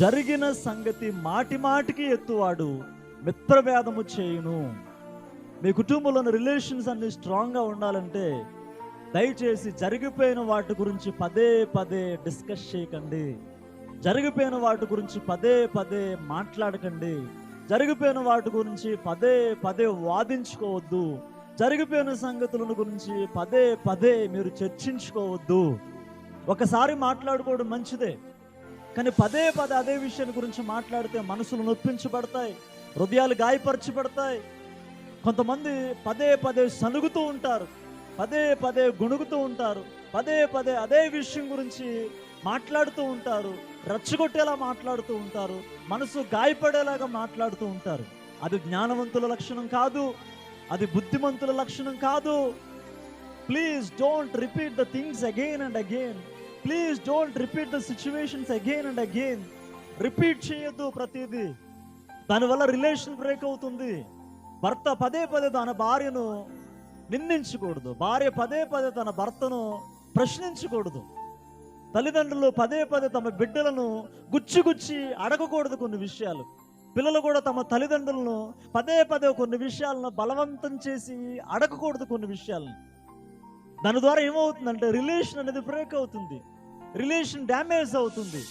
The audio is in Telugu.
జరిగిన సంగతి మాటి మాటికి ఎత్తువాడు మిత్రభేదము చేయును. మీ కుటుంబంలోని రిలేషన్స్ అన్ని స్ట్రాంగ్గా ఉండాలంటే దయచేసి జరిగిపోయిన వాటి గురించి పదే పదే డిస్కస్ చేయకండి. జరిగిపోయిన వాటి గురించి పదే పదే మాట్లాడకండి. జరిగిపోయిన వాటి గురించి పదే పదే వాదించుకోవద్దు. జరిగిపోయిన సంగతుల గురించి పదే పదే మీరు చర్చించుకోవద్దు. ఒకసారి మాట్లాడుకోవడం మంచిదే. కానీ పదే పదే అదే విషయం గురించి మాట్లాడితే మనసులు నొప్పించబడతాయి హృదయాలు గాయపరచబడతాయి. కొంతమంది పదే పదే సనుగుతూ ఉంటారు పదే పదే గుణుగుతూ ఉంటారు పదే పదే అదే విషయం గురించి మాట్లాడుతూ ఉంటారు రెచ్చగొట్టేలా మాట్లాడుతూ ఉంటారు మనసు గాయపడేలాగా మాట్లాడుతూ ఉంటారు. అది జ్ఞానవంతుల లక్షణం కాదు అది బుద్ధిమంతుల లక్షణం కాదు. Please don't repeat the things again and again please don't repeat the situations again and again repeat చేయొద్దు ప్రతిదీ. దానివల్ల రిలేషన్ బ్రేక్ అవుతుంది. భర్త పదే పదే తన భార్యను నిందించకూడదు. భార్య పదే పదే తన భర్తను ప్రశ్నించకూడదు. తల్లిదండ్రులు పదే పదే తమ బిడ్డలను గుచ్చి గుచ్చి అడగకూడదు కొన్ని విషయాలు. పిల్లలు కూడా తమ తల్లిదండ్రులను పదే పదే కొన్ని విషయాలను బలవంతం చేసి అడగకూడదు కొన్ని విషయాలను. దాని ద్వారా ఏమవుతుందంటే రిలేషన్ అనేది బ్రేక్ అవుతుంది. రిలేషన్ డ్యామేజ్ అవుతుంది.